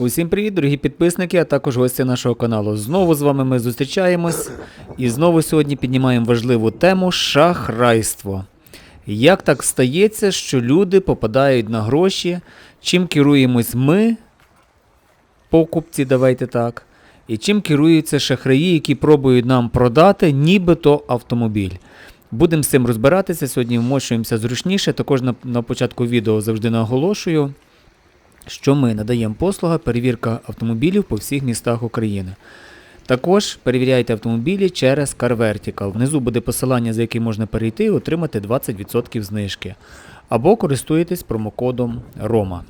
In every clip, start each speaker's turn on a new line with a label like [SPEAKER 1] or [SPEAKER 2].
[SPEAKER 1] Усім привіт, дорогі підписники, а також гості нашого каналу. Знову з вами ми зустрічаємось і знову сьогодні піднімаємо важливу тему шахрайство. Як так стається, що люди попадають на гроші, чим керуємось ми, покупці, давайте так, і чим керуються шахраї, які пробують нам продати, нібито автомобіль. Будемо з цим розбиратися. Сьогодні вмощуємося зручніше. Також на, на початку відео завжди наголошую, що ми надаємо послуга перевірка автомобілів по всіх містах України. Також перевіряйте автомобілі через CarVertical. Внизу буде посилання, за яким можна перейти і отримати 20% знижки. Або користуєтесь промокодом ROMA.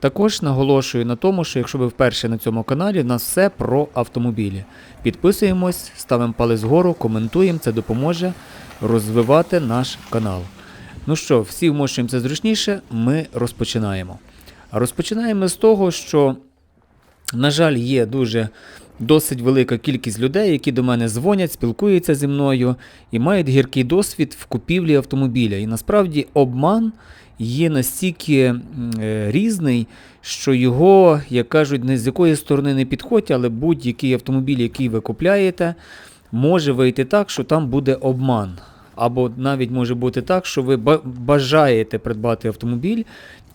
[SPEAKER 1] Також наголошую на тому, що якщо ви вперше на цьому каналі, в нас все про автомобілі. Підписуємось, ставимо палець вгору, коментуємо, це допоможе розвивати наш канал. Ну що, всі вмощуємося зручніше, ми розпочинаємо. Розпочинаємо з того, що, на жаль, є дуже досить велика кількість людей, які до мене дзвонять, спілкуються зі мною і мають гіркий досвід в купівлі автомобіля. І насправді обман є настільки е, різний, що його, як кажуть, не з якої сторони не підходять, але будь-який автомобіль, який ви купляєте, може вийти так, що там буде обман. Або навіть може бути так, що ви бажаєте придбати автомобіль,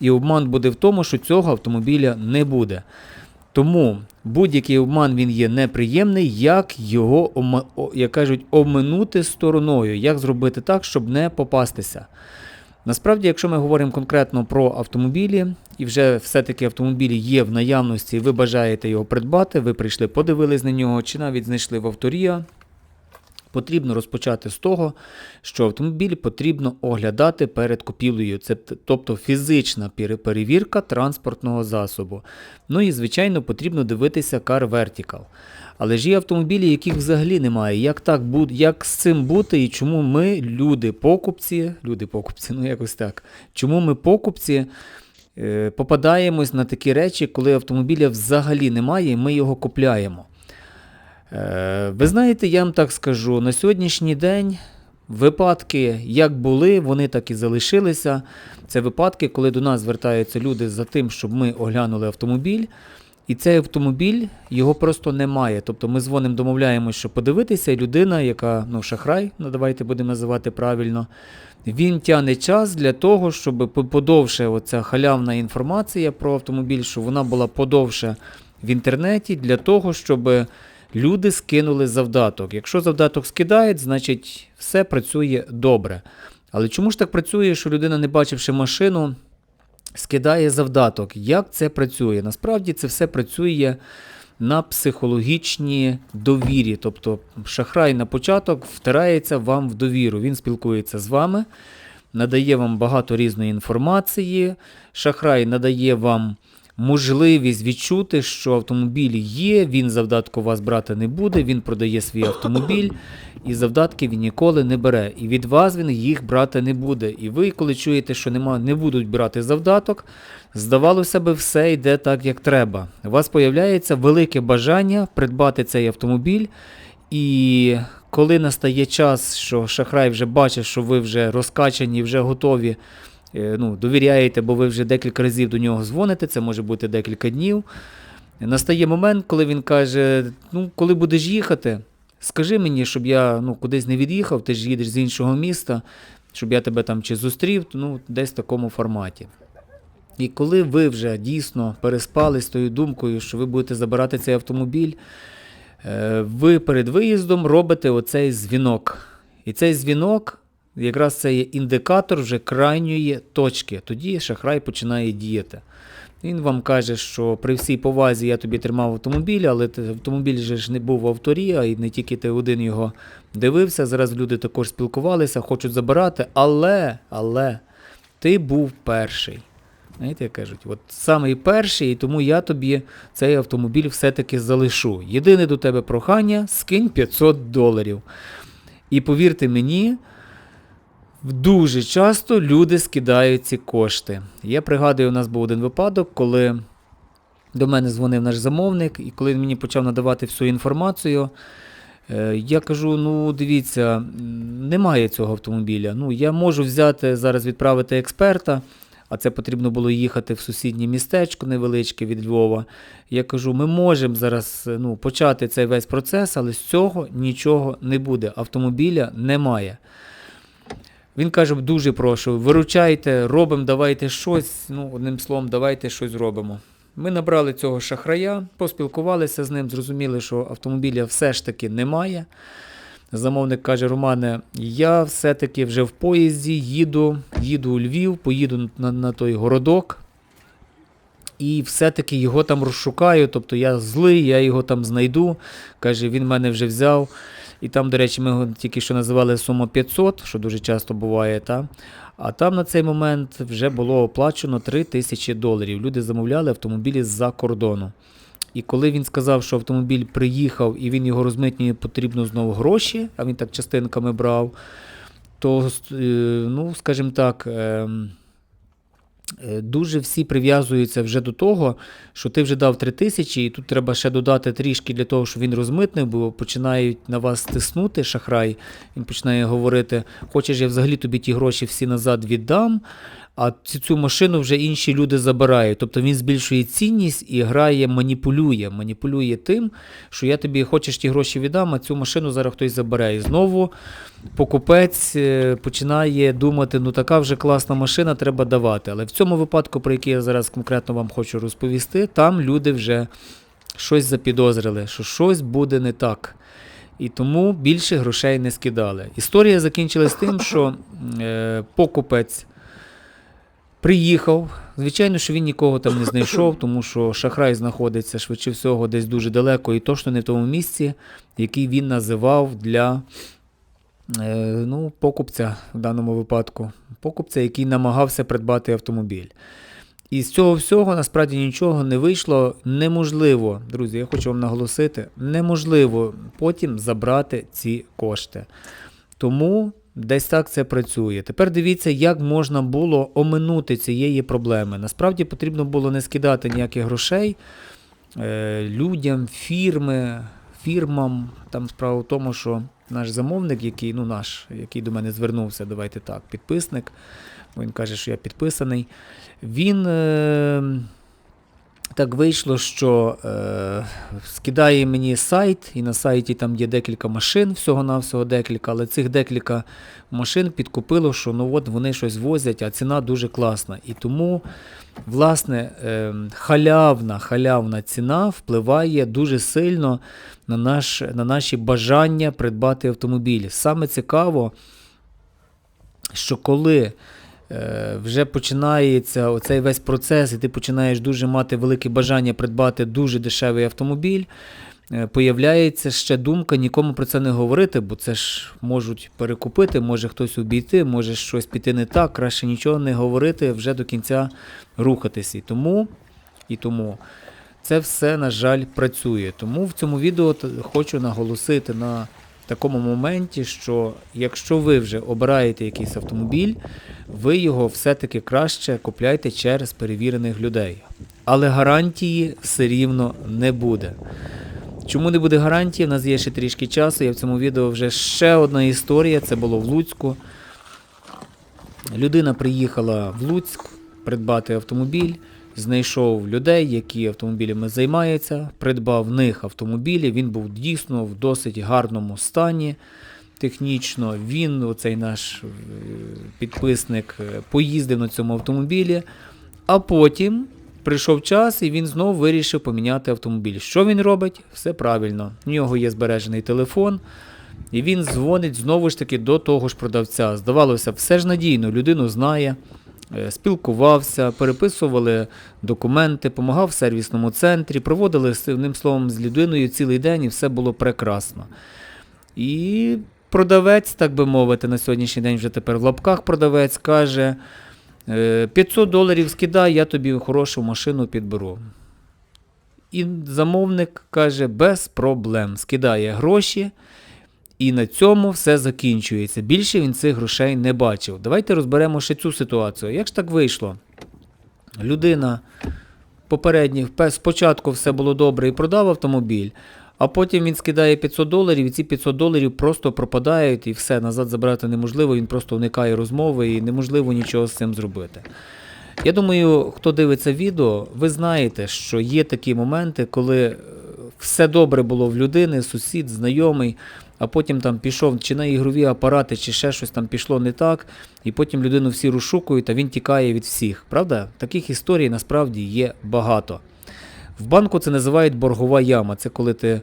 [SPEAKER 1] і обман буде в тому, що цього автомобіля не буде. Тому будь-який обман він є неприємний, як його, як кажуть, оминути стороною, як зробити так, щоб не попастися. Насправді, якщо ми говоримо конкретно про автомобілі, і вже все-таки автомобілі є в наявності, ви бажаєте його придбати, ви прийшли, подивились на нього, чи навіть знайшли в авторія, потрібно розпочати з того, що автомобіль потрібно оглядати перед купівлею. Це тобто фізична перевірка транспортного засобу. Ну і, звичайно, потрібно дивитися Car Vertical. Але ж є автомобілі, яких взагалі немає. Як так як з цим бути, і чому ми, люди, покупці, люди покупці, ну якось так. Чому ми покупці е, попадаємось на такі речі, коли автомобіля взагалі немає, і ми його купляємо? Е, Ви знаєте, я вам так скажу, на сьогоднішній день випадки як були, вони так і залишилися. Це випадки, коли до нас звертаються люди за тим, щоб ми оглянули автомобіль. І цей автомобіль його просто немає. Тобто ми дзвонимо, домовляємося, що подивитися, і людина, яка ну, шахрай, ну давайте будемо називати правильно, він тягне час для того, щоб по- подовше оця халявна інформація про автомобіль, щоб вона була подовше в інтернеті, для того, щоб люди скинули завдаток. Якщо завдаток скидають, значить все працює добре. Але чому ж так працює, що людина, не бачивши машину, скидає завдаток? Як це працює? Насправді це все працює на психологічній довірі. Тобто шахрай на початок втирається вам в довіру. Він спілкується з вами, надає вам багато різної інформації. Шахрай надає вам можливість відчути, що автомобіль є, він завдатку вас брати не буде, він продає свій автомобіль, і завдатки він ніколи не бере. І від вас він їх брати не буде. І ви, коли чуєте, що нема, не будуть брати завдаток, здавалося би, все йде так, як треба. У вас появляється велике бажання придбати цей автомобіль. І коли настає час, що шахрай вже бачить, що ви вже розкачані, вже готові, ну, довіряєте, бо ви вже декілька разів до нього дзвоните, це може бути декілька днів. Настає момент, коли він каже: ну, коли будеш їхати, скажи мені, щоб я ну, кудись не від'їхав, ти ж їдеш з іншого міста, щоб я тебе там чи зустрів, ну, десь в такому форматі. І коли ви вже дійсно переспали з тою думкою, що ви будете забирати цей автомобіль, е, ви перед виїздом робите оцей дзвінок. І цей дзвінок якраз це є індикатор вже крайньої точки. Тоді шахрай починає діяти. Він вам каже, що при всій повазі я тобі тримав автомобіль, але автомобіль же ж не був в авторі, а й не тільки ти один його дивився. Зараз люди також спілкувалися, хочуть забирати, але, але ти був перший. Знаєте, як кажуть, от самий перший, і тому я тобі цей автомобіль все-таки залишу. Єдине до тебе прохання скинь 500 доларів. І повірте мені, дуже часто люди скидають ці кошти. Я пригадую, у нас був один випадок, коли до мене дзвонив наш замовник, і коли він мені почав надавати всю інформацію, е, я кажу: ну, дивіться, немає цього автомобіля. Ну, я можу взяти зараз відправити експерта, а це потрібно було їхати в сусіднє містечко невеличке від Львова. Я кажу, ми можемо зараз ну, почати цей весь процес, але з цього нічого не буде. Автомобіля немає. Він каже: дуже прошу, виручайте, робимо, давайте щось. Ну, одним словом, давайте щось зробимо. Ми набрали цього шахрая, поспілкувалися з ним, зрозуміли, що автомобіля все ж таки немає. Замовник каже: Романе, я все-таки вже в поїзді їду, їду у Львів, поїду на, на той городок. І все-таки його там розшукаю. Тобто я злий, я його там знайду. Каже, він мене вже взяв. І там, до речі, ми тільки що називали сума 500, що дуже часто буває. Та? А там на цей момент вже було оплачено 3 тисячі доларів. Люди замовляли автомобілі з-за кордону. І коли він сказав, що автомобіль приїхав і він його розмитнює, потрібно знову гроші, а він так частинками брав, то, е, ну, скажімо так, ем, дуже всі прив'язуються вже до того, що ти вже дав 3 тисячі, і тут треба ще додати трішки для того, щоб він розмитнив, бо починають на вас тиснути шахрай. Він починає говорити: хочеш, я взагалі тобі ті гроші всі назад віддам. А цю, машину вже інші люди забирають. Тобто він збільшує цінність і грає, маніпулює. Маніпулює тим, що я тобі хочеш ті гроші віддам, а цю машину зараз хтось забере. І знову покупець е, починає думати, ну така вже класна машина, треба давати. Але в цьому випадку, про який я зараз конкретно вам хочу розповісти, там люди вже щось запідозрили, що щось буде не так. І тому більше грошей не скидали. Історія закінчилась тим, що е, покупець. Приїхав. Звичайно, що він нікого там не знайшов, тому що шахрай знаходиться швидше всього десь дуже далеко і точно не в тому місці, який він називав для е, ну, покупця в даному випадку. Покупця, який намагався придбати автомобіль. І з цього всього насправді нічого не вийшло. Неможливо, друзі, я хочу вам наголосити, неможливо потім забрати ці кошти. Тому Десь так це працює. Тепер дивіться, як можна було оминути цієї проблеми. Насправді потрібно було не скидати ніяких грошей е, людям, фірми, фірмам. Там справа в тому, що наш замовник, який ну наш, який до мене звернувся, давайте так, підписник. Він каже, що я підписаний. Він. Так вийшло, що е, скидає мені сайт, і на сайті там є декілька машин, всього-навсього декілька, але цих декілька машин підкупило, що ну от вони щось возять, а ціна дуже класна. І тому, власне, е, халявна халявна ціна впливає дуже сильно на, наш, на наші бажання придбати автомобіль. Саме цікаво, що коли вже починається оцей весь процес, і ти починаєш дуже мати велике бажання придбати дуже дешевий автомобіль. Е, появляється ще думка нікому про це не говорити, бо це ж можуть перекупити, може хтось обійти, може щось піти не так, краще нічого не говорити, вже до кінця рухатися. І тому, і тому це все, на жаль, працює. Тому в цьому відео хочу наголосити на такому моменті, що якщо ви вже обираєте якийсь автомобіль, ви його все-таки краще купляйте через перевірених людей. Але гарантії все рівно не буде. Чому не буде гарантії? У нас є ще трішки часу. Я в цьому відео вже ще одна історія. Це було в Луцьку. Людина приїхала в Луцьк придбати автомобіль знайшов людей, які автомобілями займаються, придбав в них автомобілі. Він був дійсно в досить гарному стані. Технічно, він, оцей наш е, підписник, е, поїздив на цьому автомобілі, а потім прийшов час і він знову вирішив поміняти автомобіль. Що він робить? Все правильно. У нього є збережений телефон, і він дзвонить знову ж таки до того ж продавця. Здавалося, все ж надійно, людину знає. Е, спілкувався, переписували документи, допомагав в сервісному центрі, проводили одним словом з людиною цілий день і все було прекрасно. І продавець, так би мовити, на сьогоднішній день вже тепер в лапках продавець каже: 500 «Е, доларів скидай, я тобі хорошу машину підберу. І замовник каже, без проблем. Скидає гроші. І на цьому все закінчується. Більше він цих грошей не бачив. Давайте розберемо ще цю ситуацію. Як ж так вийшло? Людина попередніх, спочатку все було добре і продав автомобіль, а потім він скидає 500 доларів, і ці 500 доларів просто пропадають, і все, назад забрати неможливо, він просто уникає розмови і неможливо нічого з цим зробити. Я думаю, хто дивиться відео, ви знаєте, що є такі моменти, коли е, все добре було в людини, сусід, знайомий, а потім там пішов чи на ігрові апарати, чи ще щось там пішло не так, і потім людину всі розшукують, а він тікає від всіх. Правда? Таких історій насправді є багато. В банку це називають боргова яма. Це коли ти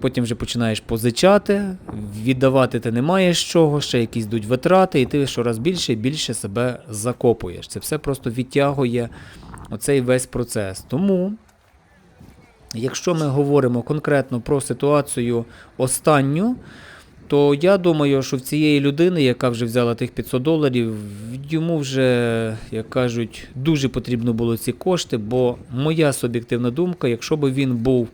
[SPEAKER 1] потім вже починаєш позичати, віддавати ти не маєш чого, ще якісь йдуть витрати, і ти щораз більше і більше себе закопуєш. Це все просто відтягує оцей весь процес. Тому, якщо ми говоримо конкретно про ситуацію останню, то я думаю, що в цієї людини, яка вже взяла тих 500 доларів, йому вже, як кажуть, дуже потрібно було ці кошти, бо моя суб'єктивна думка, якщо б він був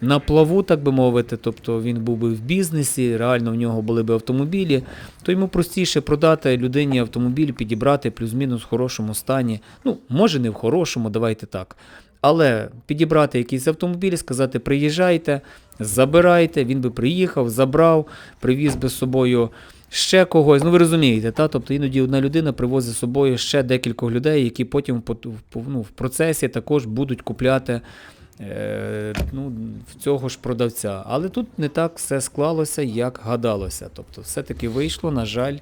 [SPEAKER 1] на плаву, так би мовити, тобто він був би в бізнесі, реально в нього були б автомобілі, то йому простіше продати людині автомобіль, підібрати плюс-мінус в хорошому стані. Ну, може не в хорошому, давайте так. Але підібрати якийсь автомобіль, сказати, приїжджайте, забирайте, він би приїхав, забрав, привіз би з собою ще когось. Ну ви розумієте, та? тобто іноді одна людина привозить з собою ще декількох людей, які потім в, ну, в процесі також будуть купляти е, ну, цього ж продавця. Але тут не так все склалося, як гадалося. Тобто, все-таки вийшло, на жаль,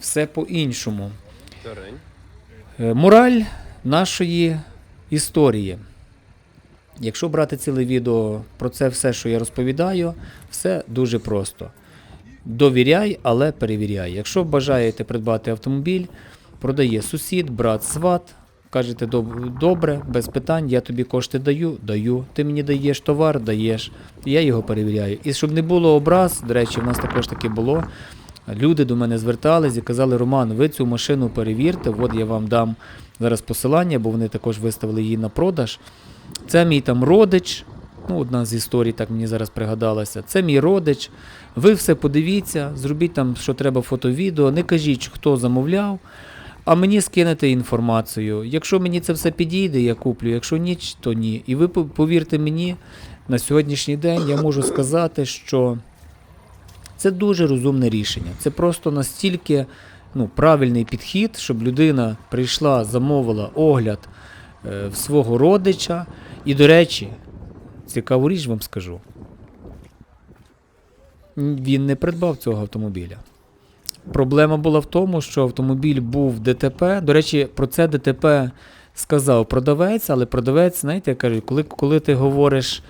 [SPEAKER 1] все по-іншому. Е, Мораль нашої історії. Якщо брати ціле відео про це все, що я розповідаю, все дуже просто. Довіряй, але перевіряй. Якщо бажаєте придбати автомобіль, продає сусід, брат, сват. Кажете, добре, без питань, я тобі кошти даю, даю. Ти мені даєш товар, даєш. Я його перевіряю. І щоб не було образ, до речі, в нас також таке було. Люди до мене звертались і казали, Роман, ви цю машину перевірте, от я вам дам зараз посилання, бо вони також виставили її на продаж. Це мій там родич. Ну, одна з історій, так мені зараз пригадалася. Це мій родич. Ви все подивіться, зробіть там, що треба фото-відео, не кажіть, хто замовляв, а мені скинете інформацію. Якщо мені це все підійде, я куплю. Якщо ні, то ні. І ви повірте мені, на сьогоднішній день я можу сказати, що це дуже розумне рішення. Це просто настільки ну, правильний підхід, щоб людина прийшла, замовила огляд е, свого родича. І, до речі, цікаву річ вам скажу. Він не придбав цього автомобіля. Проблема була в тому, що автомобіль був ДТП. До речі, про це ДТП сказав продавець, але продавець, знаєте, як кажуть, коли, коли ти говориш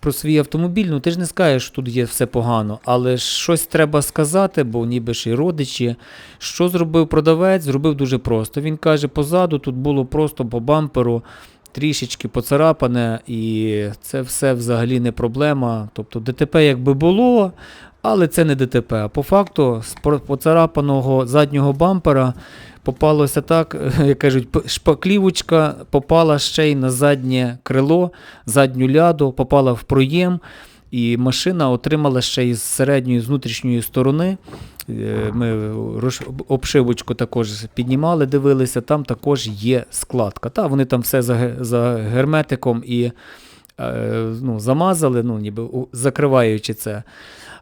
[SPEAKER 1] про свій автомобіль, ну ти ж не скажеш, що тут є все погано, але щось треба сказати, бо ніби ж і родичі. Що зробив продавець? Зробив дуже просто. Він каже, позаду тут було просто по бамперу трішечки поцарапане, і це все взагалі не проблема. Тобто ДТП якби було, але це не ДТП. А по факту з поцарапаного заднього бампера попалося так, як кажуть, шпаклівочка попала ще й на заднє крило, задню ляду, попала в проєм. І машина отримала ще із середньої з внутрішньої сторони. е, Ми обшивочку також піднімали, дивилися, там також є складка. Та вони там все за, за герметиком і е, ну, замазали, ну, ніби закриваючи це.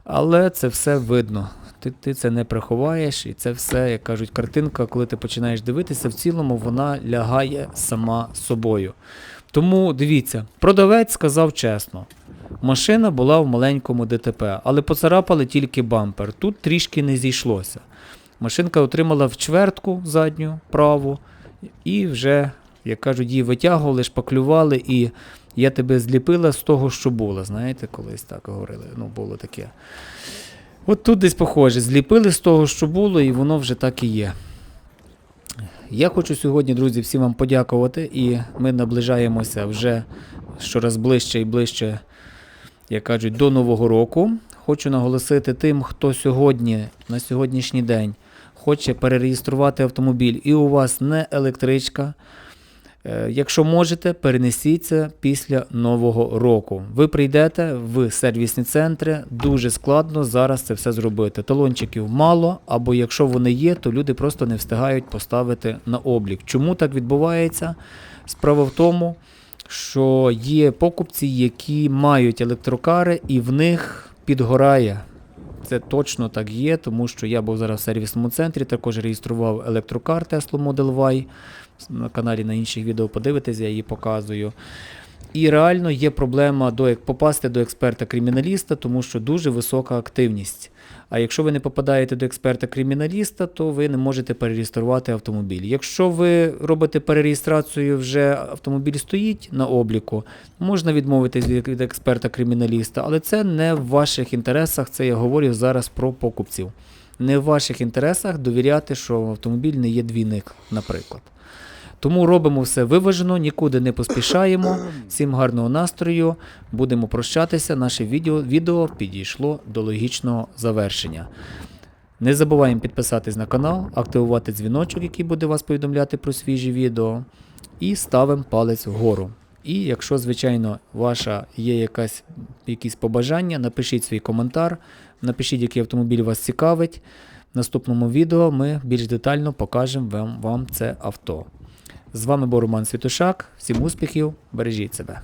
[SPEAKER 1] Але це все видно. Ти, ти це не приховаєш, і це все, як кажуть, картинка, коли ти починаєш дивитися, в цілому вона лягає сама собою. Тому дивіться, продавець сказав чесно. Машина була в маленькому ДТП, але поцарапали тільки бампер. Тут трішки не зійшлося. Машинка отримала в чвертку задню праву, і вже, як кажуть, її витягували, шпаклювали, і я тебе зліпила з того, що було. Знаєте, колись так говорили. Ну, було таке. От тут десь похоже, зліпили з того, що було, і воно вже так і є. Я хочу сьогодні, друзі, всім вам подякувати, і ми наближаємося вже щораз ближче і ближче, як кажуть, до Нового року. Хочу наголосити тим, хто сьогодні, на сьогоднішній день, хоче перереєструвати автомобіль, і у вас не електричка. Е, Якщо можете, перенесіться після Нового року. Ви прийдете в сервісні центри, дуже складно зараз це все зробити. Талончиків мало, або якщо вони є, то люди просто не встигають поставити на облік. Чому так відбувається? Справа в тому, що є покупці, які мають електрокари, і в них підгорає. Це точно так є, тому що я був зараз в сервісному центрі, також реєстрував електрокар Tesla Model Y. на каналі на інших відео подивитесь, я її показую. І реально є проблема до, попасти до експерта-криміналіста, тому що дуже висока активність. А якщо ви не попадаєте до експерта-криміналіста, то ви не можете перереєструвати автомобіль. Якщо ви робите перереєстрацію, вже автомобіль стоїть на обліку, можна відмовитись від експерта-криміналіста, але це не в ваших інтересах. Це я говорю зараз про покупців. Не в ваших інтересах довіряти, що автомобіль не є двійник, наприклад. Тому робимо все виважено, нікуди не поспішаємо. Всім гарного настрою. Будемо прощатися. Наше відео, відео підійшло до логічного завершення. Не забуваємо підписатись на канал, активувати дзвіночок, який буде вас повідомляти про свіжі відео. І ставимо палець вгору. І якщо, звичайно, ваша є якась, якісь побажання, напишіть свій коментар, напишіть, який автомобіль вас цікавить. В наступному відео ми більш детально покажемо вам, вам це авто. З вами був Роман Світошак. Всім успіхів, бережіть себе.